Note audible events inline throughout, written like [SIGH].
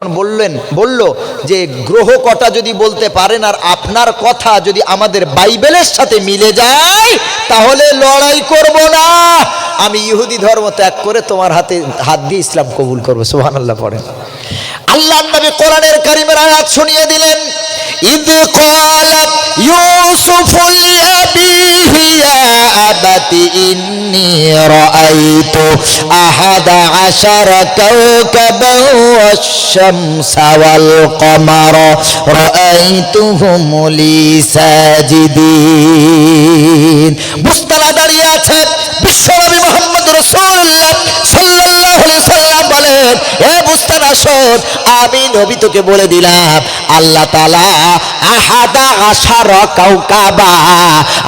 বললেন, বলল যে গ্রহ কটা যদি বলতে পারেন আর আপনার কথা যদি আমাদের বাইবেলের সাথে মিলে যায়, তাহলে লড়াই করব না। আমি ইহুদি ধর্ম ত্যাগ করে তোমার হাতে হাত দিয়ে ইসলাম কবুল করব সোহান আল্লাহ পড়েন। আল্লাহ নবী কোরআনের কারিমের আয়াত শুনিয়ে দিলেন। إذ قالت يوسف لأبيه يا أبت إني رأيت أحد عشر كوكبا والشمس والقمر رأيتهم لي ساجدين. بستلا درياتك বিশ্বনবী মোহাম্মদ রসুল্লাহ আলাইহি সাল্লাম বলেন, এ বুস্তালা শোন আমি নবী তোকে বলে দিলাম, আল্লাহ তাআলা আহাদা আশার কাউকাবা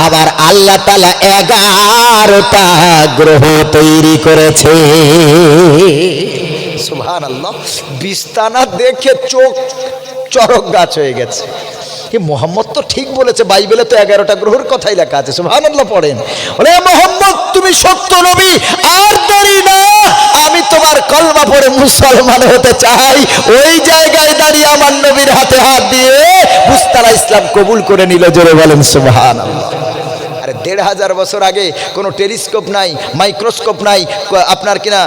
আবার আল্লাহ তাআলা এগারোটা গ্রহ তৈরি করেছে। সুবহান আল্লাহ বিস্তানা দেখে চোখ চরক গাছ হয়ে গেছে। কি মোহাম্মদ তো ঠিক বলেছে, বাইবেলে তো এগারোটা গ্রহের কথাই লেখা আছে সুবহান আল্লাহ পড়েন। বলে মোহাম্মদ তুমি সত্য নবী, আর দেরি না, আমি তোমার কলমা পড়ে মুসলমান হতে চাই। ওই জায়গায় দাঁড়িয়ে আমার নবীর হাতে হাত দিয়ে মুস্তারা ইসলাম কবুল করে নিল, জোরে বলেন আল্লাহ আরে দেড় হাজার বছর আগে কোনো টেলিস্কোপ নাই, মাইক্রোস্কোপ নাই, আপনার কিনা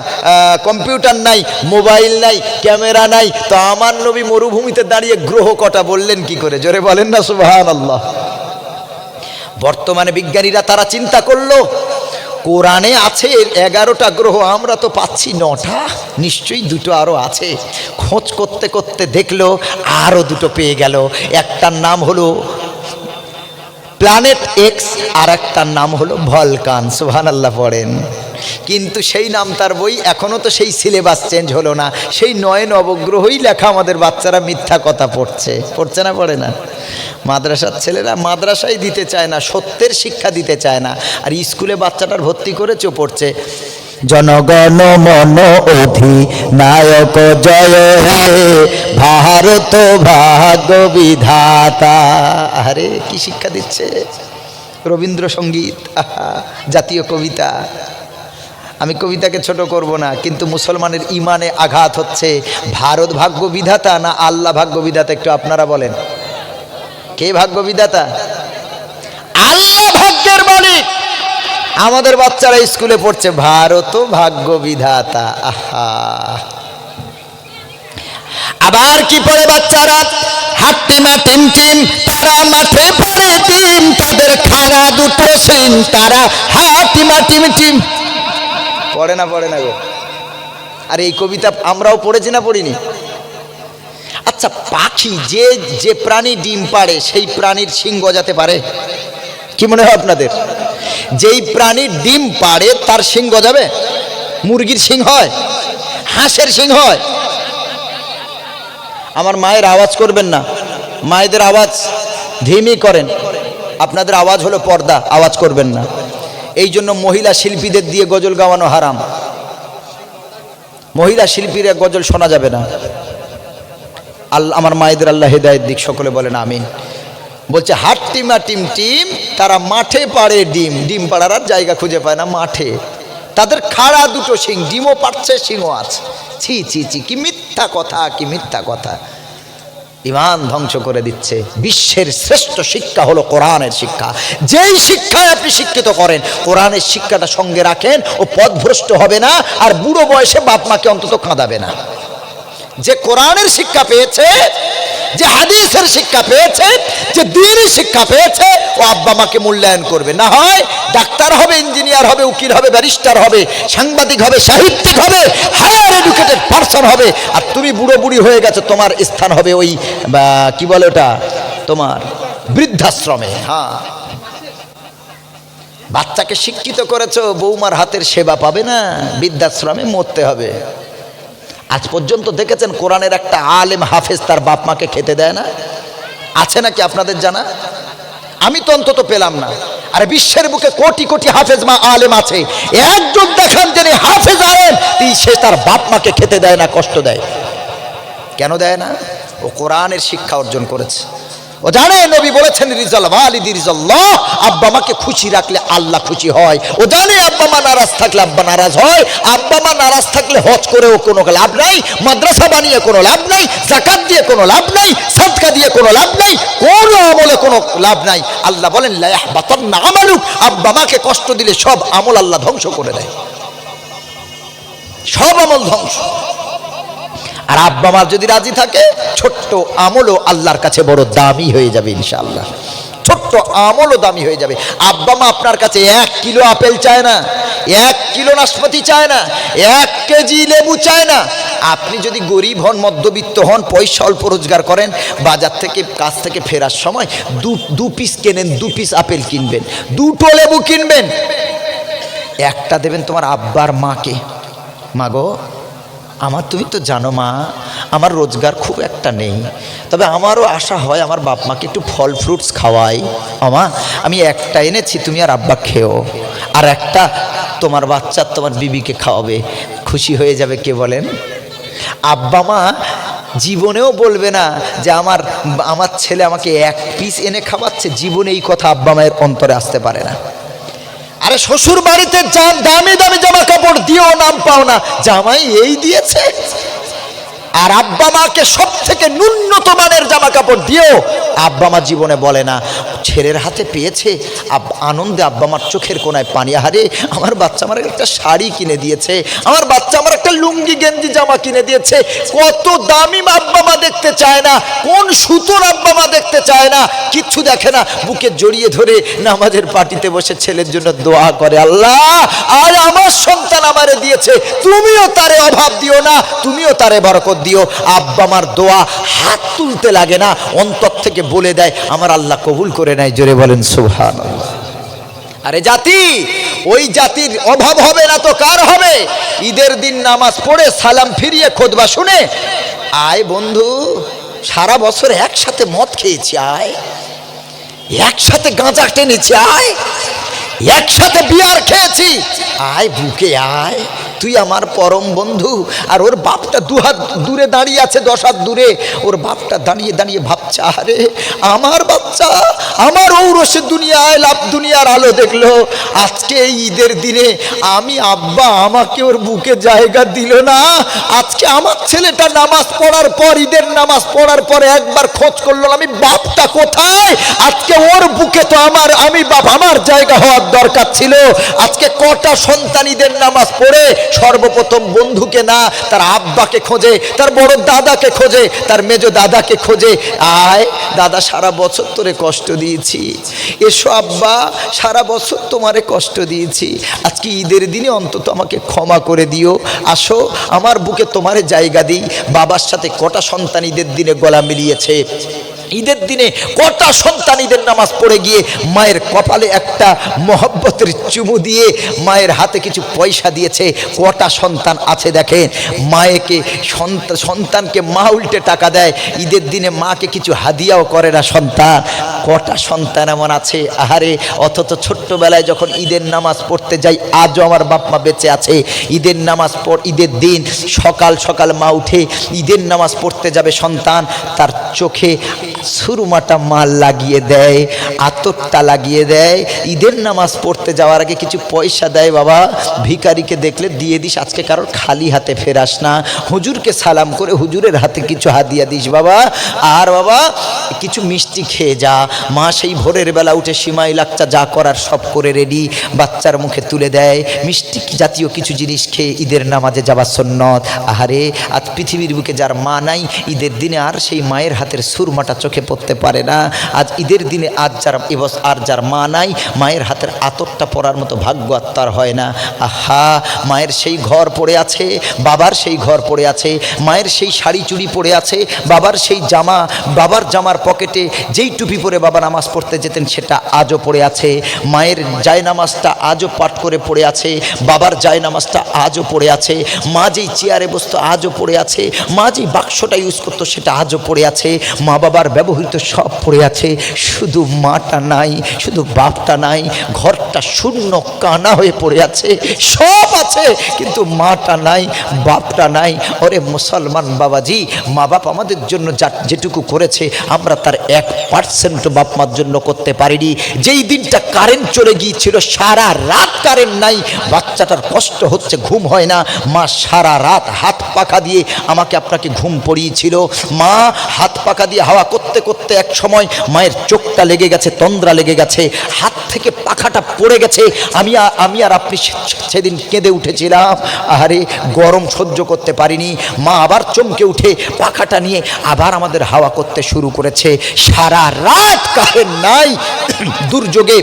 কম্পিউটার নাই, মোবাইল নাই, ক্যামেরা নাই, তো আমার নবী মরুভূমিতে দাঁড়িয়ে গ্রহ কটা বললেন কি করে? জোরে বলেন না সুবাহান আল্লাহ বর্তমানে বিজ্ঞানীরা তারা চিন্তা করল কোরআনে আছে এগারোটা গ্রহ, আমরা তো পাচ্ছি নটা। নিশ্চয়ই দুটো আরও আছে। খোঁজ করতে করতে দেখল আরও দুটো পেয়ে গেল। একটার নাম হলো প্ল্যানেট এক্স আর একটার নাম হলো ভলকান সুহান আল্লাহ পড়েন। কিন্তু সেই নাম তার বই এখনও তো সেই সিলেবাস চেঞ্জ হলো না। সেই নয় নবগ্রহই লেখা আমাদের বাচ্চারা মিথ্যা কথা পড়ছে। পড়ছে না, পড়ে না? মাদ্রাসার ছেলেরা মাদ্রাসায় দিতে চায় না, সত্যের শিক্ষা দিতে চায় না। আর স্কুলে বাচ্চাটার ভর্তি করেছেও পড়ছে। জনগণ মন অধি নায়ক জয় হে ভারত ভাগ্য বিধাতা আরে কি শিক্ষা দিচ্ছে? রবীন্দ্রসঙ্গীত জাতীয় কবিতা। আমি কবিতাকে ছোট করব না, কিন্তু মুসলমানের ইমানে আঘাত হচ্ছে। ভারত ভাগ্য বিধাতা না আল্লাহ ভাগ্য বিধাতা একটু আপনারা বলেন। কে ভাগ্য বিধাতা আল্লাহ ভাগ্যের মালিক। আমাদের বাচ্চারা স্কুলে পড়ছে, ভারত ভাগ্য বিধাতা, আহা। আবার কি পড়ে বাচ্চারা? হাট্টিমা টিম টিম তারা মাঠে পড়ে টিম তাদের খানা দুটো সিম তারা হাটিমা টিম টিম পড়ে না পড়ে না গো। আর এই কবিতা আমরাও পড়েছি না পড়িনি? আচ্ছা পাখি যে যে প্রাণী ডিম পাড়ে, সেই প্রাণীর সিং গজাতে পারে? কি মনে হয় আপনাদের? যেই প্রাণীর ডিম পাড়ে, তার সিং গজাবে মুরগির সিং হয়? হাঁসের সিং হয়? আমার মায়ের আওয়াজ করবেন না। মায়েদের আওয়াজ ধিমি করেন। আপনাদের আওয়াজ হলো পর্দা, আওয়াজ করবেন না। এই জন্য মহিলা শিল্পীদের দিয়ে গজল গাওয়ানো হারাম। মহিলা শিল্পীরা গজল শোনা যাবে না। আল্লাহ আমার মায়েদের আল্লাহ হেদায়ের দিক, সকলে বলেন আমিন। বলছে, হাট টিমা টিম তারা মাঠে পাড়ে ডিম। ডিম পাড়ার আর জায়গা খুঁজে পায় না মাঠে। তাদের খাড়া দুটো সিং ডিমও পাচ্ছে সিংও আছে। ছি ছি ছি, কি মিথ্যা কথা, কি মিথ্যা কথা। ইমান ধ্বংস করে দিচ্ছে। বিশ্বের শ্রেষ্ঠ শিক্ষা হলো কোরআনের শিক্ষা। যেই শিক্ষায় আপনি শিক্ষিত করেন, কোরআনের শিক্ষাটা সঙ্গে রাখেন ও পথভ্রষ্ট হবে না, আর বুড়ো বয়সে বাপ মাকে অন্তত কাঁদাবে না। যে কোরআনের শিক্ষা পেয়েছে যে হাদিসের শিক্ষা পেয়েছে, যে দিনের শিক্ষা পেয়েছে, ও আব্বা মাকে মূল্যায়ন করবে। না হয় ডাক্তার হবে, ইঞ্জিনিয়ার হবে, উকিল হবে, ব্যারিস্টার হবে, সাংবাদিক হবে, সাহিত্যিক হবে, হায়ার এডুকেটেড পার্সন হবে, আর তুমি বুড়ো বুড়ি হয়ে গেছো, তোমার স্থান হবে ওই কি বলে ওটা? তোমার বৃদ্ধাশ্রমে। হ্যাঁ। বাচ্চাকে শিক্ষিত করেছ, বৌমার হাতের সেবা পাবে না, বৃদ্ধাশ্রমে মরতে হবে। আজ পর্যন্ত দেখেছেন কোরআনের একটা আলেম হাফেজ তার বাপ মাকে খেতে দেয় না? আছে নাকি আপনাদের জানা? আমি তো অন্তত পেলাম না। আর বিশ্বের বুকে কোটি কোটি হাফেজ মা আলেম আছে। একজন দেখান যিনি হাফেজ আলেম, তিনি সে তার বাপ মাকে খেতে দেয় না, কষ্ট দেয়। কেন দেয় না? ও কোরআনের শিক্ষা অর্জন করেছে। ও জানে নবী বলেছেন, রিজাল ওয়ালিদি রিজাল্লাহ আব্বা মাকে খুশি রাখলে আল্লাহ খুশি হয়। ও জানে আব্বা মা নারাজ থাকলে আব্বা নারাজ হয়। আব্বা মা নারাজ থাকলে হজ করেও কোনো লাভ নাই। মাদ্রাসা বানিয়ে কোনো লাভ নাই। জাকাত দিয়ে কোনো লাভ নাই। সাদকা দিয়ে কোনো লাভ নাই। কোনো আমলে কোনো লাভ নাই। আল্লাহ বলেন বাতান্না আমালুক। আব্বা মাকে কষ্ট দিলে সব আমল আল্লাহ ধ্বংস করে দেয়। সব আমল ধ্বংস। আর আব্বা মা যদি রাজি থাকে, ছোট্ট আমলও আল্লাহর কাছে বড় দামি হয়ে যাবে ইনশাআল্লাহ। ছোট্ট আমলও দামি হয়ে যাবে। আব্বা মা আপনার কাছে এক কিলো আপেল চায় না, এক কিলো নাশপাতি চায় না, এক কেজি লেবু চায় না। আপনি যদি গরিব হন, মধ্যবিত্ত হন, পয়সা অল্প রোজগার করেন, বাজার থেকে, কাজ থেকে ফেরার সময় দু দু পিস কেনেন, দু পিস আপেল কিনবেন, দুটো লেবু কিনবেন। একটা দেবেন তোমার আব্বার মাকে। মাগো আমার তুমি তো জানো মা, আমার রোজগার খুব একটা নেই। তবে আমারও আশা হয় আমার বাপ মাকে একটু ফল ফ্রুটস খাওয়াই। আমা আমি একটা এনেছি, তুমি আর আব্বা খেও। আর একটা তোমার বাচ্চা তোমার বিবিকে খাওয়াবে। খুশি হয়ে যাবে কে বলেন? আব্বা মা, জীবনেও বলবে না যে আমার আমার ছেলে আমাকে এক পিস এনে খাওয়াচ্ছে। জীবনে এই কথা আব্বা মায়ের অন্তরে আসতে পারে না। আরে শ্বশুর বাড়িতে দামি দামি জামা কাপড় দিও নাম পাও না। জামাই এই দিয়েছে। আর আব্বা মাকে সব থেকে ন্যূনতম মানের জামা কাপড় দিও আব্বা মা জীবনে বলে না, ছেলের হাতে পেয়েছে আনন্দে আব্বা মার চোখের কোনায় পানি হারে আমার বাচ্চা আমার একটা শাড়ি কিনে দিয়েছে, আমার বাচ্চা আমার একটা লুঙ্গি, গেঞ্জি, জামা কিনে দিয়েছে, কত দামি আব্বা মা দেখতে চায় না, কোন সুতোর আব্বা মা দেখতে চায় না, কিচ্ছু দেখে না, বুকে জড়িয়ে ধরে নামাজের পার্টিতে বসে ছেলের জন্য দোয়া করে, আল্লাহ আর আমার সন্তান আমারে দিয়েছে, তুমিও তারে অভাব দিও না, তুমিও তারে বরকত দিও, আব্বা আমার দোয়া হাত তুলতে লাগে না, অন্তর থেকে বলে দেয়, আমার আল্লাহ কবুল করে নেয়, জোরে বলেন সুহান আরে জাতি, ওই জাতির অভাব হবে না তো, কার হবে? ঈদের দিন নামাজ পড়ে সালাম ফিরিয়ে খোদবা শুনে, আয় বন্ধু, সারা বছর একসাথে মদ খেয়েছি, আয়। একসাথে গাঁজা টেনেছি, আয়। একসাথে বিয়ার খেয়েছি, আয় বুকে আয়। তুই আমার পরম বন্ধু, আর ওর বাপটা দু হাত দূরে দাঁড়িয়ে আছে, দশ হাত দূরে। ওর বাপটা দাঁড়িয়ে দাঁড়িয়ে ভাবছে, আরে, আমার বাচ্চা, আমার ঔরসে দুনিয়ায়, লাভ দুনিয়ার আলো দেখল। আজকে এই ঈদের দিনে আমি আব্বা আমাকে ওর বুকে জায়গা দিল না। আজকে আমার ছেলেটা নামাজ পড়ার পর, ঈদের নামাজ পড়ার পরে একবার খোঁজ করল, আমি, বাপটা কোথায়? আজকে ওর বুকে তো আমার, আমি বাপ, আমার জায়গা হওয়ার দরকার ছিল। আজকে কটা সন্তান ঈদের নামাজ পড়ে সর্বপ্রথম বন্ধুকে না, তার আব্বাকে খোঁজে, তার বড় দাদাকে খোঁজে, তার মেজ দাদাকে খোঁজে। আয়, দাদা, সারা বছর তোরে কষ্ট দিয়েছি। এসো আব্বা, সারা বছর তোমারে কষ্ট দিয়েছি। আজকে ঈদের দিনে অন্তত আমাকে ক্ষমা করে দিও। আসো, আমার বুকে তোমারে জায়গা দিই। বাবার সাথে কটা সন্তান ঈদের দিনে গলা মিলিয়েছে। ঈদের দিনে কটা সন্তান ঈদের নামাজ পড়ে গিয়ে মায়ের কপালে একটা মহব্বতের চুমু দিয়ে মায়ের হাতে কিছু পয়সা দিয়েছে, কটা সন্তান আছে দেখেন। মায়েকে সন্তান, সন্তানকে মা উল্টে টাকা দেয়, ঈদের দিনে মাকে কিছু হাদিয়াও করে না সন্তান। কটা সন্তান এমন আছে? আহারে, অথচ ছোট্টবেলায় যখন ঈদের নামাজ পড়তে যাই, আজও আমার বাপ মা বেঁচে আছে। ঈদের নামাজ পড়, ঈদের দিন সকাল সকাল মা উঠে ঈদের নামাজ পড়তে যাবে সন্তান, তার চোখে সুরমাটা মাল লাগিয়ে দেয়, আতরটা লাগিয়ে দেয়। ঈদের নামাজ পড়তে যাওয়ার আগে কিছু পয়সা দেয় বাবা। ভিকারিকে দেখলে দিয়ে দিস, আজকে কারোর খালি হাতে ফেরাস না। হুজুরকে সালাম করে হুজুরের হাতে কিছু হাদিয়া দিস বাবা। আর বাবা, কিছু মিষ্টি খেয়ে যা। মা সেই ভোরের বেলা উঠে সীমাই লাচ্চা যা করার সব করে রেডি, বাচ্চার মুখে তুলে দেয়। মিষ্টি জাতীয় কিছু জিনিস খেয়ে ঈদের নামাজে যাওয়া সন্ন্যত আহারে, আজ পৃথিবীর বুকে যার মা নাই, ঈদের দিনে আর সেই মায়ের হাতের সুরমাটা চোখে পড়তে পারে না। আজ ঈদের দিনে আজ যার এবস, আর যার মা নাই, মায়ের হাতের আতরটা পরার মতো ভাগ্য আর তার হয় না। আহা, মায়ের সেই ঘর পড়ে আছে, বাবার সেই ঘর পড়ে আছে, মায়ের সেই শাড়ি চুড়ি পড়ে আছে, বাবার সেই জামা, বাবার জামার পকেটে যেই টুপি পরে বাবা নামাজ পড়তে যেতেন, সেটা আজও পড়ে আছে। মায়ের জায় নামাজটা আজও পাঠ করে পড়ে আছে। বাবার জায় নামাজটা আজও পড়ে আছে। মা যেই চেয়ারে বসতো, আজও পড়ে আছে। মা যেই বাক্সটা ইউজ করতো, সেটা আজও পড়ে আছে। মা বাবার ব্যবহৃত সব পড়ে আছে। শুধু মাটা নাই, শুধু বাপটা নাই, ঘরটা শূন্য কানা হয়ে পড়ে আছে। সব আছে, কিন্তু মাটা নাই, বাপটা নাই। ওরে মুসলমান বাবাজি, মা বাপ আমাদের জন্য যা যেটুকু করেছে, আমরা তার এক পার্সেন্ট বাপ মার জন্য করতে পারিনি। যেই দিনটা কারেন্ট চলে গিয়েছিল, সারা রাত কারেন্ট নাই। বাচ্চাটার কষ্ট হচ্ছে, ঘুম হয় না। মা সারা রাত হাত পাখা দিয়ে আমাকে আপনাকে ঘুম পড়িয়েছিল। মা হাত পাখা দিয়ে হাওয়া করতে করতে এক সময় মায়ের চোখটা লেগে গেছে, তন্দ্রা লেগে গেছে। হাত থেকে পাখাটা পড়ে গেছে। আমি আমি আর আপনি সেদিন কেঁদে উঠেছিলাম। আরে গরম সহ্য করতে পারিনি। মা আবার চমকে উঠে পাখাটা নিয়ে আবার আমাদের হাওয়া করতে শুরু করেছে। সারা রাত কারেন্ট নাই দুর্যোগে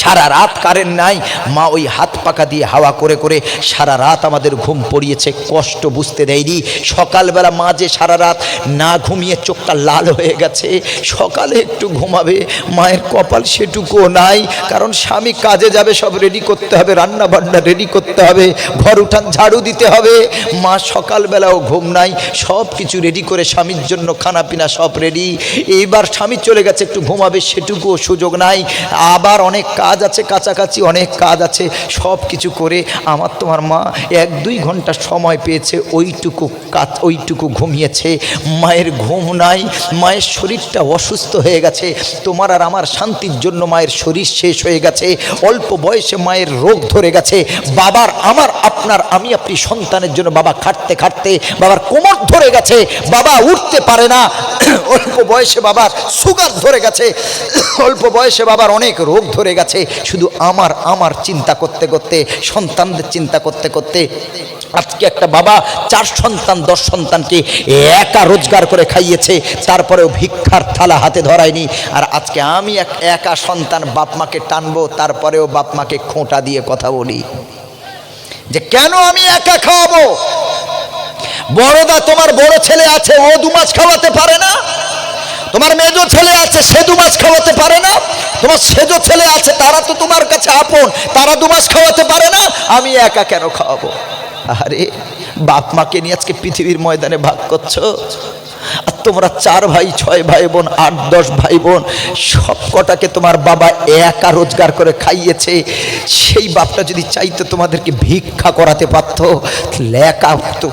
সারা রাত কারেন্ট নাই। মা ওই হাত পাকা দিয়ে হাওয়া করে করে সারা রাত আমাদের ঘুম পড়িয়েছে, কষ্ট বুঝতে দেয়নি। সকালবেলা মা যে সারা রাত না ঘুমিয়ে চোখটা লাল হয়ে গেছে, সকালে একটু ঘুমাবে, মায়ের কপাল সেটুকুও নাই। কারণ স্বামী কাজে যাবে, সব রেডি করতে হবে রান্না বান্না রেডি করতে হবে, ঘর উঠান ঝাড়ু দিতে হবে। মা সকালবেলাও ঘুম নাই, সব কিছু রেডি করে স্বামীর জন্য খানা পিনা সব রেডি এইবার স্বামী চলে গেছে, একটু ঘুমাবে, সেটুকুও সুযোগ নাই। আবার অনেক কাজ আছে, কাছাকাছি অনেক কাজ আছে, সব কিছু করে আমার তোমার মা এক দুই ঘণ্টা সময় পেয়েছে, ওইটুকু কাজ, ওইটুকু ঘুমিয়েছে। মায়ের ঘুম নাই, মায়ের শরীরটা অসুস্থ হয়ে গেছে, তোমার আর আমার শান্তির জন্য মায়ের শরীর শেষ হয়ে গেছে, অল্প বয়সে মায়ের রোগ ধরে গেছে, বাবার, আমার, আপনার, আমি আপনি সন্তানের জন্য বাবা খাটতে খাটতে বাবার কোমর ধরে গেছে, বাবা উঠতে পারে না, অল্প বয়সে বাবার সুগার ধরে গেছে, অল্প বয়সে বাবার অনেক রোগ ধরে গেছে শুধু আমার আমার চিন্তা করতে করতে, সন্তানদের চিন্তা করতে করতে, আজকে একটা বাবা, চার সন্তান, দশ সন্তানকে একা রোজগার করে খাইয়েছে, তারপরেও ভিক্ষার থালা হাতে ধরায়নি। আর আজকে আমি এক, একা সন্তান বাপ মাকে টানবো, তারপরেও বাপ মাকে খোঁটা দিয়ে কথা বলি। যে কেন আমি একা খাওয়াবো? বড়দা তোমার বড় ছেলে আছে, ও দু মাছ খাওয়াতে পারে না? তোমার মেজো ছেলে আছে, সে দু মাছ খাওয়াতে পারে না। তোমার সেজো ছেলে আছে, তারা তো তোমার কাছে আপন, তারা দু মাস খাওয়াতে পারে না, আমি একা কেন খাওয়াবো? আরে, বাপ মাকে নিয়ে আজকে পৃথিবীর ময়দানে ভাগ করছ? তোমরা চার ভাই, ছয় ভাই বোন আট, দশ ভাই বোন সব কটাকে তোমার বাবা একা রোজগার করে খাইয়েছে। সেই বাপটা যদি চাইতো তোমাদেরকে ভিক্ষা করাতে পারত, লেখা তো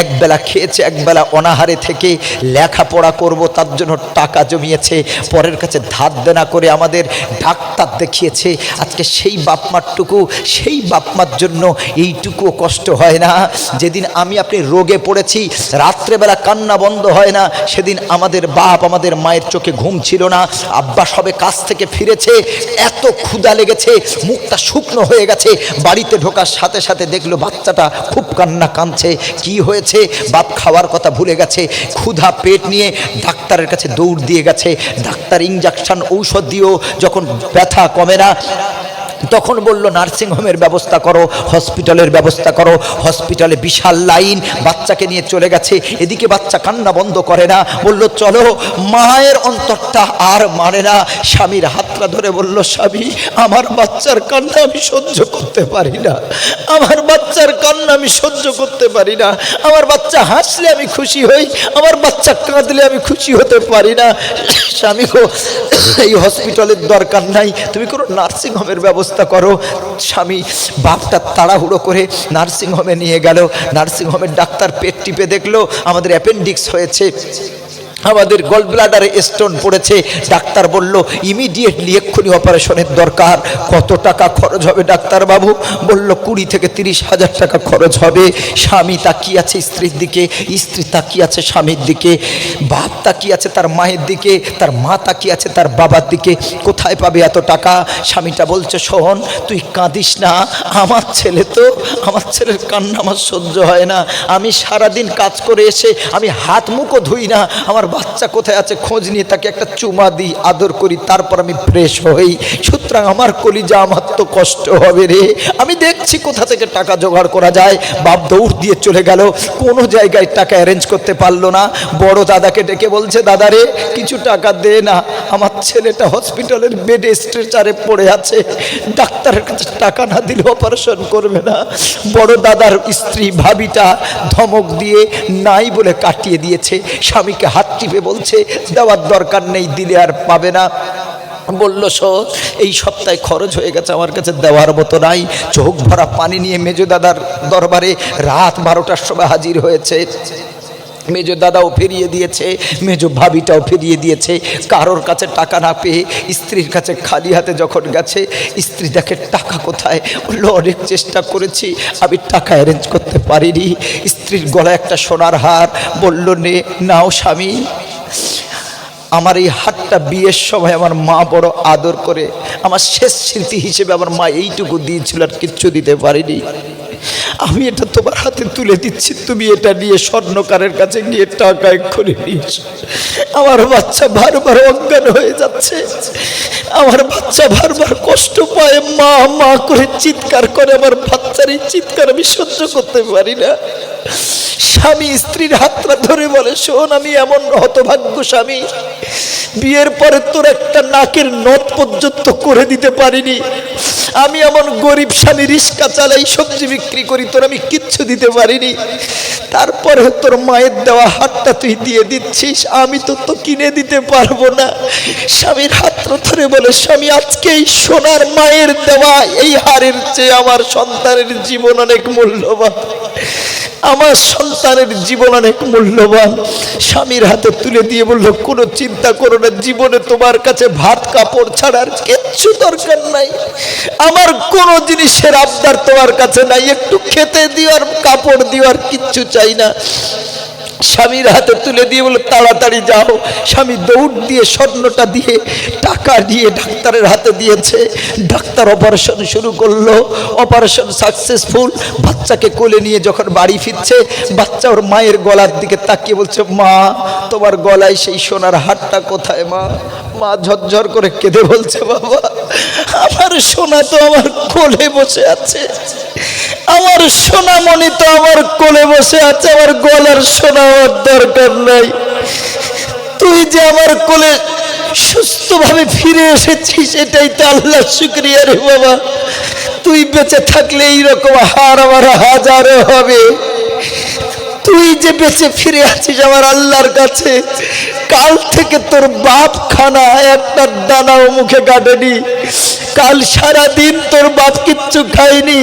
একবেলা খেয়েছে একবেলা অনাহারে থেকে লেখাপড়া করব, তার জন্য টাকা জমিয়েছে, পরের কাছে ধার দেনা করে আমাদের ডাক্তার দেখিয়েছে। আজকে সেই বাপমারটুকু, সেই বাপমার জন্য এইটুকুও কষ্ট হয় না। যেদিন আমি আপনি রোগে পড়েছি, রাত্রেবেলা কান্না বন্ধ হয় না সেদিন আমাদের বাপ আমাদের মায়ের চোখে ঘুম ছিল না। আব্বা সবে কাজ থেকে ফিরেছে, এত ক্ষুধা লেগেছে, মুখটা শুকনো হয়ে গেছে। বাড়িতে ঢোকার সাথে সাথে দেখল বাচ্চাটা খুব কান্না কাঁদছে। কি হয়েছে? বাপ খাওয়ার কথা ভুলে গেছে, ক্ষুধা পেট নিয়ে ডাক্তারের কাছে দৌড় দিয়ে গেছে। ডাক্তার ইঞ্জেকশন ঔষধ দিয়েও যখন ব্যথা কমে না তখন বলল, নার্সিংহোমের ব্যবস্থা করো, হসপিটালের ব্যবস্থা করো, হসপিটালে বিশাল লাইন, বাচ্চাকে নিয়ে চলে গেছে, এদিকে বাচ্চা কান্না বন্ধ করে না। বলল, চলো, মায়ের অন্তরটা আর মানে না। স্বামীর হাতটা ধরে বলল, স্বামী, আমার বাচ্চার কান্না আমি সহ্য করতে পারি না। আমার বাচ্চার কান্না আমি সহ্য করতে পারি না। আমার বাচ্চা হাসলে আমি খুশি হই, আমার বাচ্চা কাঁদলে আমি খুশি হতে পারি না। স্বামী গো, এই হসপিটালের দরকার নাই। তুমি কোনো নার্সিংহোমের ব্যবস্থা করো। স্বামী বাপটা তাড়াহুড়ো করে নার্সিংহোমে নিয়ে গেল। নার্সিংহোমের ডাক্তার পেট টিপে দেখল। আমাদের অ্যাপেন্ডিক্স হয়েছে। আমাদের গল ব্লাডারে স্টোন পড়েছে। ডাক্তার বলল ইমিডিয়েটলি এক্ষুনি অপারেশনের দরকার। কত টাকা খরচ হবে ডাক্তার বাবু বলল, কুড়ি থেকে তিরিশ হাজার টাকা খরচ হবে। স্বামী তাকিয়ে আছে স্ত্রীর দিকে, স্ত্রী তাকিয়ে আছে স্বামীর দিকে, বাপ তাকিয়ে আছে তার মায়ের দিকে, তার মা তাকিয়ে আছে তার বাবার দিকে। কোথায় পাবে এত টাকা? স্বামীটা বলছে, শোন, তুই কাঁদিস না। আমার ছেলে তো, আমার ছেলের কান্না আমার সহ্য হয় না। আমি সারাদিন কাজ করে এসে, আমি হাত মুখও ধুই না। আমার বাচ্চা কোথায় আছে খোঁজ নিয়ে তাকে একটা চুমা দিই, আদর করি, তারপর আমি ফ্রেশ হই। সুতরাং আমার কলিজা, আমার তো কষ্ট হবে রে। আমি দেখছি কোথা থেকে টাকা জোগাড় করা যায়। বাপ দৌড় দিয়ে চলে গেল। কোনো জায়গায় টাকা অ্যারেঞ্জ করতে পারল না। বড় দাদাকে ডেকে বলছে, দাদা রে, কিছু টাকা দে না। আমার ছেলেটা হসপিটালের বেডে স্ট্রেচারে পড়ে আছে। ডাক্তারের কাছে টাকা না দিলে অপারেশন করবে না। বড় দাদার স্ত্রী ভাবিটা ধমক দিয়ে নাই বলে কাটিয়ে দিয়েছে। স্বামীকে হাত টিপে বলছে দেওয়ার দরকার নেই, দিলে আর পাবে না। বলল সো এই সপ্তাহে খরচ হয়ে গেছে, আমার কাছে দেওয়ার মতো নাই। চোখ ভরা পানি নিয়ে মেজো দাদার দরবারে রাত বারোটার সময় হাজির হয়েছে। মেজো দাদাও ফিরিয়ে দিয়েছে, মেজো ভাবিটাও ফিরিয়ে দিয়েছে। কারোর কাছে টাকা না পেয়ে স্ত্রীর কাছে খালি হাতে যখন গেছে, স্ত্রী দেখে টাকা কোথায়? বলল, অনেক চেষ্টা করেছি, আমি টাকা অ্যারেঞ্জ করতে পারিনি। স্ত্রীর গলায় একটা সোনার হার, বলল, নে, নাও স্বামী। আমার এই হাতটা বিয়ের সময় আমার মা বড় আদর করে, আমার শেষ স্মৃতি হিসেবে আমার মা এইটুকু দিয়েছিল আর কিচ্ছু দিতে পারিনি। আমি এটা তোমার হাতে তুলে দিচ্ছি। তুমি এটা নিয়ে স্বর্ণকারের কাছে গিয়ে টাকা এক্ষুনি নিয়েছ আমার বাচ্চা বারবার অজ্ঞান হয়ে যাচ্ছে। আমার বাচ্চা বারবার কষ্ট পায়। মা মা করে চিৎকার করে। আমার বাচ্চার এই চিৎকার আমি সহ্য করতে পারি না। স্বামী স্ত্রীর হাতটা ধরে বলে, শোন, আমি এমন হতভাগ্য স্বামী। বিয়ের পরে তোর একটা নাকের নথ পর্যন্ত করে দিতে পারিনি। আমি এমন গরিব স্বামী রিক্সা চালাই, সবজি বিক্রি করি, তোর আমি কিচ্ছু দিতে পারিনি। তারপরে তোর মায়ের দেওয়া হাতটা তুই দিয়ে দিচ্ছিস, আমি তো তো কিনে দিতে পারব না। স্বামীর হাত ধরে বলে, স্বামী, আজকে এই সোনার মায়ের দেওয়া এই হারের চেয়ে আমার সন্তানের জীবন অনেক মূল্যবান। আমার সন্তানের জীবন অনেক মূল্যবান। স্বামীর হাতে তুলে দিয়ে বলল, কোনো চিন্তা করো না, জীবনে তোমার কাছে ভাত, কাপড় ছাড়ার কিচ্ছু দরকার নাই। আমার কোনো জিনিসের আবদার তোমার কাছে নাই, একটু খেতে দিও আর কাপড় দিও আর কিচ্ছু চাই না। স্বামীর হাতে তুলে দিয়ে বলে, তাড়াতাড়ি যাও। স্বামী দৌড় দিয়ে স্বর্ণটা দিয়ে টাকা দিয়ে ডাক্তারের হাতে দিয়েছে। ডাক্তার অপারেশন শুরু করল। Operation successful. বাচ্চাকে কোলে নিয়ে যখন বাড়ি ফিরছে, বাচ্চা ওর মায়ের গলার দিকে তাকিয়ে বলছে, মা, তোমার গলায় সেই সোনার হাটটা কোথায়, মা? মা ঝরঝর করে কেঁদে বলছে, বাবা আমার সোনা তো আমার কোলে বসে আছে। আমার সোনা সোনামণি তো আমার কোলে বসে আছে, আমার গলার সোনা আমার দরকার নাই। তুই যে আমার কোলে সুস্থভাবে ফিরে এসেছিস, এটাই তো আল্লাহ শুক্রিয়া রে বাবা। তুই বেঁচে থাকলে এইরকম হার আমার হাজারো হবে। তুই যে বেঁচে ফিরে আছিস আমার আল্লাহর কাছে, কাল থেকে তোর বাপ খানা একটা দানাও মুখে কাটেনি। কাল সারা দিন তোর বাপ কিচ্ছু খায়নি।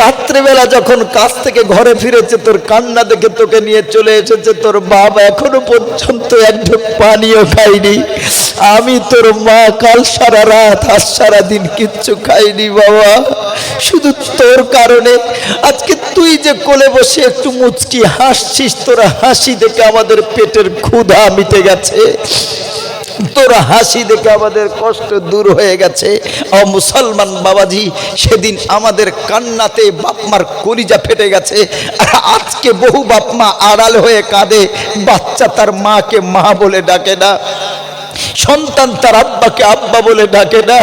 রাত্রেবেলা যখন কাজ থেকে ঘরে ফিরেছে, তোর কান্না দেখে তোকে নিয়ে চলে এসেছে। তোর বাপ এখনও পর্যন্ত এক ঢোক পানিও আমি তোর মা কাল সারা রাত আজ সারা দিন কিচ্ছু খাইনি বাবা। শুধু তোর কারণে আজকে তুই যে কোলে বসে একটু মুচকি হাসছিস, তোর হাসি দেখে আমাদের পেটের ক্ষুধা মিটে গেছে। তোর হাসি দেখে আমাদের কষ্ট দূর হয়ে গেছে। ও মুসলমান বাবাজি, সেদিন আমাদের কান্নাতে বাপমার কলিজা ফেটে গেছে। আজকে বহু বাপমা আড়াল হয়ে কাঁদে, বাচ্চা তার মাকে মা বলে ডাকে না। সন্তান তার আব্বাকে আব্বা বলে ডাকে না।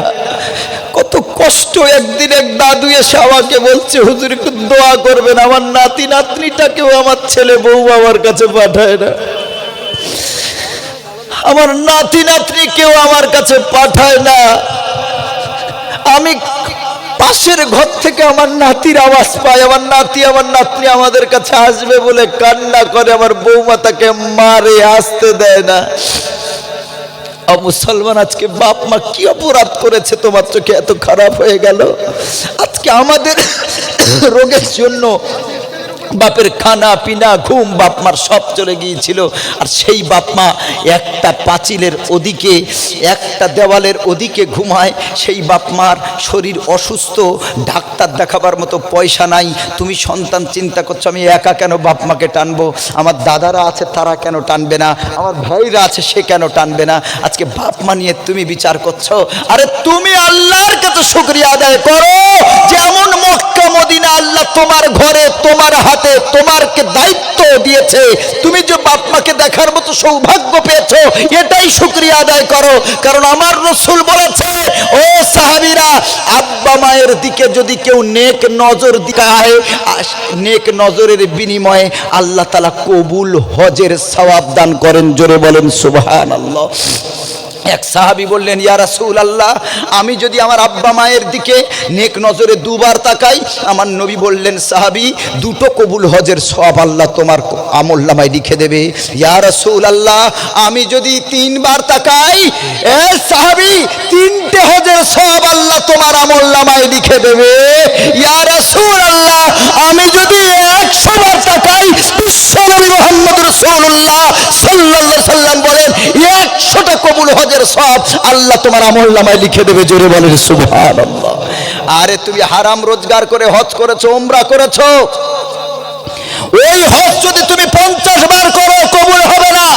কত কষ্ট একদিন এক দাদু এসে আমাকে বলছে, হুজুর দোয়া করবেন। আমার নাতি নাতনিটাকেও আমার ছেলে বউ বাবার কাছে পাঠায় না। আমার নাতি নাতনি কেউ আমার কাছে পাঠায় না। আমি পাশের ঘর থেকে আমার নাতির আওয়াজ পাই, আমার নাতি, আমার নাতনি আমাদের কাছে আসবে বলে কান্না করে, আমার বৌমা তাকে মারে, আসতে দেয় না। মুসলমান, আজকে বাপ মা কি অপরাধ করেছে তোমার চোখে? এত খারাপ হয়ে গেল। আজকে আমাদের রোগের জন্য বাপের খানা, পিনা, ঘুম, বাপ মার সব চলে গিয়েছিল। আর সেই বাপ মা একটা পাঁচিলের ওদিকে, একটা দেওয়ালের ওদিকে ঘুমায়। সেই বাপ মার শরীর অসুস্থ, ডাক্তার দেখাবার মতো পয়সা নাই। তুমি সন্তান চিন্তা করছ, আমি একা কেন বাপ মাকে টানবো? আমার দাদারা আছে, তারা কেন টানবে না? আমার ভাইরা আছে, সে কেন টানবে না? আজকে বাপ মা নিয়ে তুমি বিচার করছ? আরে তুমি আল্লাহর কাছে শুক্রিয়া আদায় করো। যেমন মক্কা, মদিনা, আল্লাহ তোমার ঘরে, তোমার হাতে তোমারকে দায়িত্ব দিয়েছে। তুমি যে বাপ মাকে দেখার মতো সৌভাগ্য পেয়েছ, এটাই শুক্রিয়া আদায় করো। কারণ আমার রসুল বলেছে, ও সাহাবিরা, আব্বা মায়ের দিকে যদি কেউ নেক নজর দিকায় নেক নজরের বিনিময়ে আল্লাহ তালা কবুল হজের সওয়াব দান করেন। জোরে বলেন সুবহান আল্লাহ এক সাহাবি বললেন, ইয়া রাসূল আল্লাহ আমি যদি আমার আব্বা মায়ের দিকে নেক নজরে দুবার তাকাই, আমার নবী বললেন, সাহাবি, দুটো কবুল হজের সব আল্লাহ তোমার আমল নামায় লিখে দেবে। ইয়া রাসূল আল্লাহ আমি যদি তিনবার তাকাই, এ সাহাবি, তিনটে হজের সব আল্লাহ তোমার আমল নামায় লিখে দেবে। ইয়া রাসূল আল্লাহ আমি যদি একশো বার তাকাই বিশ্বনবী মোহাম্মদ রাসূলুল্লাহ সাল্লাল্লাহু সাল্লাম বলেন, একশোটা কবুল হজের সব আল্লাহ তোমার আমল নামায় লিখে দেবে জোরে বলেন সুভান আরে তুমি হারাম রোজগার করে হজ করেছ, উমরা করেছ? ওই হজ যদি তুমি পঞ্চাশ বার করো, কবুল হবে না।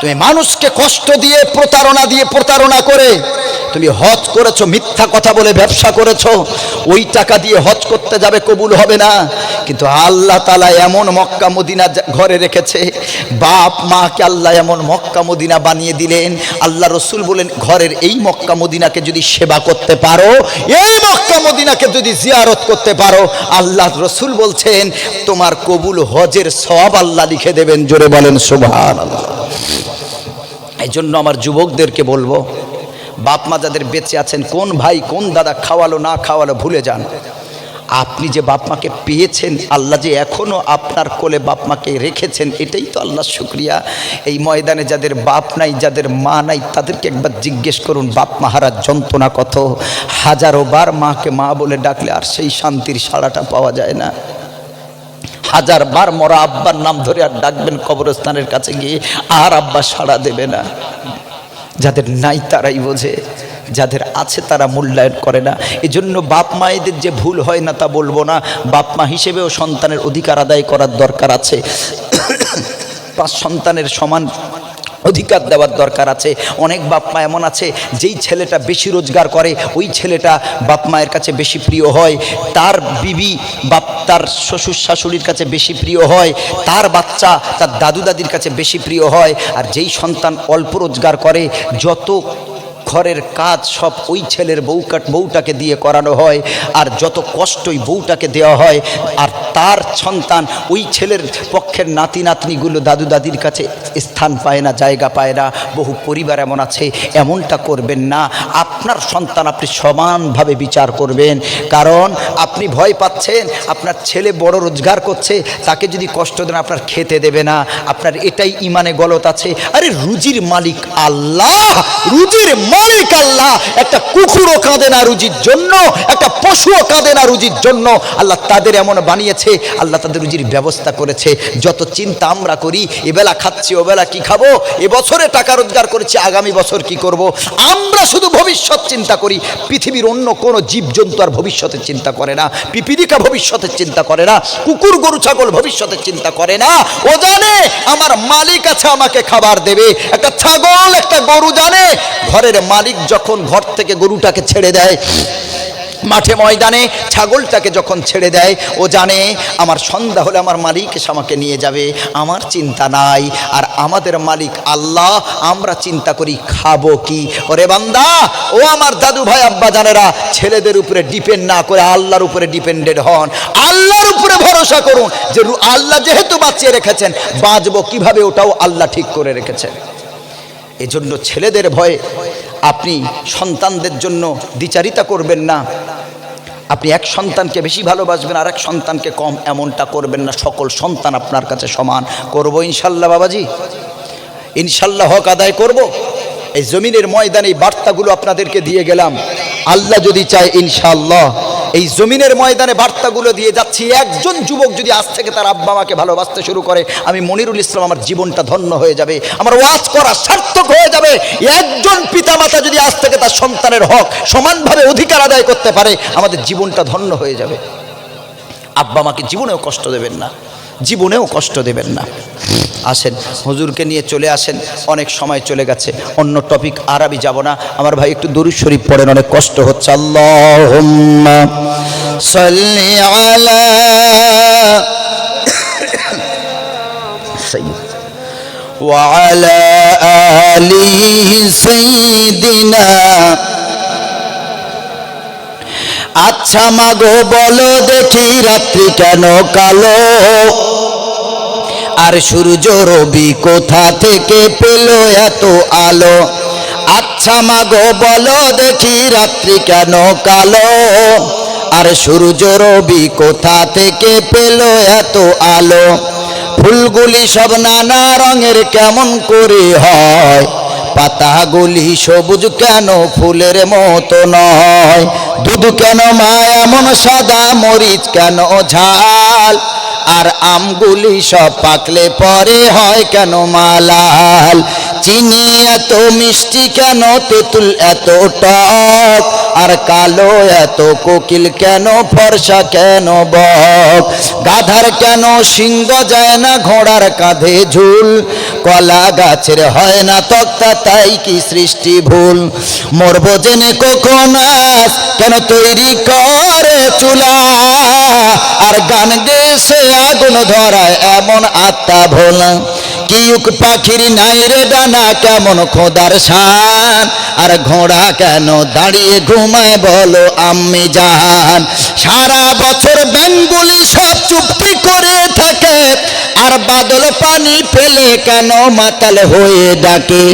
তুমি মানুষকে কষ্ট দিয়ে প্রতারণা দিয়ে প্রতারণা করে তুমি হজ করেছ, মিথ্যা কথা বলে ব্যবসা করেছ, ওই টাকা দিয়ে হজ করতে যাবে কবুল হবে না। কিন্তু আল্লাহ তালা এমন মক্কা মদিনা ঘরে রেখেছে, বাপ মাকে আল্লাহ এমন মক্কা মদিনা বানিয়ে দিলেন। আল্লাহ রসুল বলেন, ঘরের এই মক্কা মদিনাকে যদি সেবা করতে পারো, এই মক্কা মদিনাকে যদি জিয়ারত করতে পারো, আল্লাহ রসুল বলছেন, তোমার কবুল হজের সব আল্লাহ লিখে দেবেন। জোরে বলেন সুবহান আল্লাহ এই জন্য আমার যুবকদেরকে বলব বাপ মা যাদের বেঁচে আছেন, কোন ভাই কোন দাদা খাওয়ালো না খাওয়ালো ভুলে যান। আপনি যে বাপ মাকে পেয়েছেন, আল্লাহ যে এখনও আপনার কোলে বাপ মাকে রেখেছেন, এটাই তো আল্লাহ শুক্রিয়া। এই ময়দানে যাদের বাপ নাই, যাদের মা নাই, তাদেরকে একবার জিজ্ঞেস করুন, বাপ মাহারার যন্ত্রণা কত? হাজারো বার মাকে মা বলে ডাকলে আর সেই শান্তির সাড়াটা পাওয়া যায় না। হাজার বার মরা আব্বার নাম ধরে আর ডাকবেন কবরস্থানের কাছে গিয়ে, আর আব্বা সাড়া দেবে না। যাদের নাই তারাই বোঝে, যাদের আছে তারা মূল্যায়ন করে না। এজন্য বাপ মায়েদের যে ভুল হয় না তা বলব না। বাপ মা হিসেবেও সন্তানের অধিকার আদায় করার দরকার আছে। [COUGHS] পাঁচ সন্তানের সমান অধিকার দেওয়ার দরকার আছে। অনেক বাপ মা এমন আছে, যেই ছেলেটা বেশি রোজগার করে, ওই ছেলেটা বাপ মায়ের কাছে বেশি প্রিয় হয়। তার বিবি বাপ, তার শ্বশুর শাশুড়ির কাছে বেশি প্রিয় হয়। তার বাচ্চা, তার দাদু দাদির কাছে বেশি প্রিয় হয়। আর যেই সন্তান অল্প রোজগার করে, যত ঘরের কাজ সব ওই ছেলের বউকাট বউটাকে দিয়ে করানো হয়, আর যত কষ্টই বউটাকে দেওয়া হয়, আর তার সন্তান ওই ছেলের পক্ষের নাতি নাতনিগুলো দাদু দাদির কাছে স্থান পায় না, জায়গা পায় না, বহু পরিবার এমন আছে, এমনটা করবেন না। আপনার সন্তান আপনি সমানভাবে বিচার করবেন, কারণ আপনি ভয় পাচ্ছেন, আপনার ছেলে বড় রোজগার করছে, তাকে যদি কষ্ট দেন আপনার খেতে দেবে না। আপনার এটাই ইমানে গলত আছে। আরে রুজির মালিক আল্লাহ, রুজির মালিক আল্লাহ। একটা কুকুরও কাঁদে না রুজির জন্য, একটা পশুও কাঁদে না রুজির জন্য। আল্লাহ তাদের এমন বানিয়েছে, আল্লাহ তাদের রুজির ব্যবস্থা করেছে। যত চিন্তা আমরা করি এবেলা খাচ্ছি ওবেলা কি খাব এবছরে টাকা রোজগার করেছি, আগামী বছর কি করব। আমরা শুধু ভবিষ্যৎ চিন্তা করি, পৃথিবীর অন্য কোনো জীবজন্তু আর ভবিষ্যতের চিন্তা করে না। পিপিলিকা ভবিষ্যতের চিন্তা করে না। কুকুর, গরু, ছাগল ভবিষ্যতের চিন্তা করে না। ও জানে, আমার মালিক আছে, আমাকে খাবার দেবে। একটা ছাগল, একটা গরু জানে, ঘরের মালিক যখন ঘর থেকে গরুটাকে ছেড়ে দেয়, মাঠে ময়দানে ছাগলটাকে যখন ছেড়ে দেয়, ও জানে আমার সন্ধ্যা হলে আমার মালিক এসে আমাকে নিয়ে যাবে, আমার চিন্তা নাই। আর আমাদের মালিক আল্লাহ, আমরা চিন্তা করি, খাব কি? ওরে বান্দা, ও আমার দাদু ভাই আব্বা জানেরা, ছেলেদের উপরে ডিপেন্ড না করে আল্লাহর উপরে ডিপেন্ডেড হন। আল্লাহর উপরে ভরসা করুন যে আল্লাহ যেহেতু বাঁচিয়ে রেখেছেন, বাঁচবো কীভাবে ওটাও আল্লাহ ঠিক করে রেখেছেন। এজন্য ছেলেদের ভয়ে আপনি সন্তানদের জন্য দ্বিচারিতা করবেন না। আপনি এক সন্তানকে বেশি ভালোবাসবেন আর এক সন্তানকে কম। এমনটা করবেন না। সকল সন্তান আপনার কাছে সমান। করব ইনশাল্লাহ বাবাজি। ইনশাল্লাহ হক আদায় করব। এই জমিনের ময়দানে এই বার্তাগুলো আপনাদেরকে দিয়ে গেলাম। আল্লাহ যদি চায় ইনশাল্লাহ। এই জমিনের ময়দানে বার্তাগুলো দিয়ে যাচ্ছি। একজন যুবক যদি আজ থেকে তার আব্বা আমাকে ভালোবাসতে শুরু করে, আমি মনিরুল ইসলাম, আমার জীবনটা ধন্য হয়ে যাবে, আমার ওয়াজ করা সার্থক হয়ে যাবে। একজন পিতামাতা যদি আজ থেকে তার সন্তানের হক সমানভাবে অধিকার আদায় করতে পারে, আমাদের জীবনটা ধন্য হয়ে যাবে। আব্বা আমাকে জীবনেও কষ্ট দেবেন না। জীবনেও কষ্ট দেবেন না আসেন হুজুরকে নিয়ে চলে আসেন অনেক সময় চলে গেছে অন্য টপিক আর আমি যাব না আমার ভাই একটু দরুদ শরীফ পড়েন অনেক কষ্ট হচ্ছে আল্লাহুম্মা সাল্লি আলা সাইয়্যিদ وعلى آل سيدنا আচ্ছা মাগো, বলো দেখি রাত্রি কেন কালো? আর সূর্য রবি কোথা থেকে পেল এত আলো? আচ্ছা মাগো, বলো দেখি রাত্রি কেন কালো? আর সূর্য রবি কোথা থেকে পেল এত আলো? ফুলগুলি সব নানা রঙের কেমন করে হয়? পাতাগুলি সবুজ কেন? ফুলের মতো নয়। দুধ কেন মায়া? মন সাদা, মরিচ কেন ঝাল? আর আমগুলি সব পাকলে পরে হয় কেন মালাল? চিনি এত মিষ্টি কেন তেঁতুল এত টক? আর কালো এত কোকিল কেন, ফর্সা কেন বক? গাধার কেন সিংহ যায় না ঘোড়ার কাঁধে ঝুল? কলা গাছের হয় না তক্তা, তাই কি সৃষ্টি ভুল? মরব জেনে কোকোনাস কেন তৈরি করে চুলা? আর গান গেছে, আগুন ধরায় এমন আত্মা ভোলা। কিউক পাখির নাই রে ডানা কেমন খোদার শান? আর ঘোড়া কেন দাঁড়িয়ে ঘুমায় বলো আম্মি জাহান? সারা বছর বেঙ্গুলি সব চুপটি করে থাকে। আর বাদল পানি পেলে কেন মাতাল হয়ে ডাকে?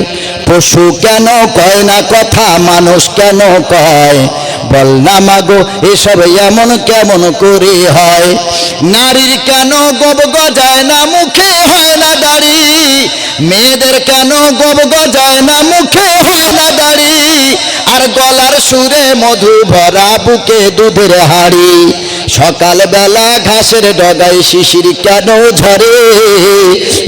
পশু কেন কয় না কথা, মানুষ কেন কয়? বল না মাগো, এসব এমন কেমন করে হয়? নারীর কেন গব গজায় না, মুখে হয় না দাড়ি? মেয়েদের কেন গব গজায় না, মুখে হয় না দাড়ি? আর গলার সুরে মধু ভরা বুকে দুধের হাড়ি। সকালবেলা ঘাসের ডগায় শিশির কেন ঝরে?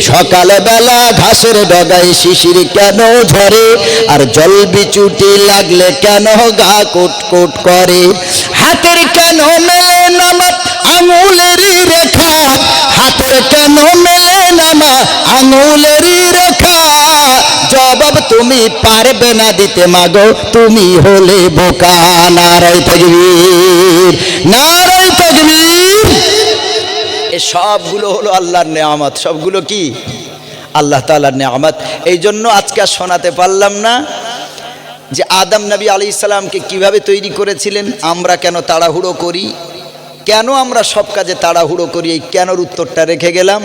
সকালবেলা ঘাসের ডগায় শিশির কেন ঝরে? আর জল বিচুটি লাগলে কেন গা কুট করে? হাতের কেন মেলে নামা আঙুলেরই রেখা? হাতের কেন মেলে নামা আঙুলেরই রেখা? জবাব তুমি পারবে না দিতে মাগো তুমি হলে বোকা নারাই তকবীর এ সবগুলো হলো আল্লাহর নেয়ামত। সবগুলো কি? আল্লাহ তালার নেয়ামত। এই জন্য আজকে আর শোনাতে পারলাম না যে আদম নবী আলি ইসলামকে কীভাবে তৈরি করেছিলেন, আমরা কেন তাড়াহুড়ো করি, কেন আমরা সব কাজে তাড়াহুড়ো করি, এই কেনর উত্তরটা রেখে গেলাম।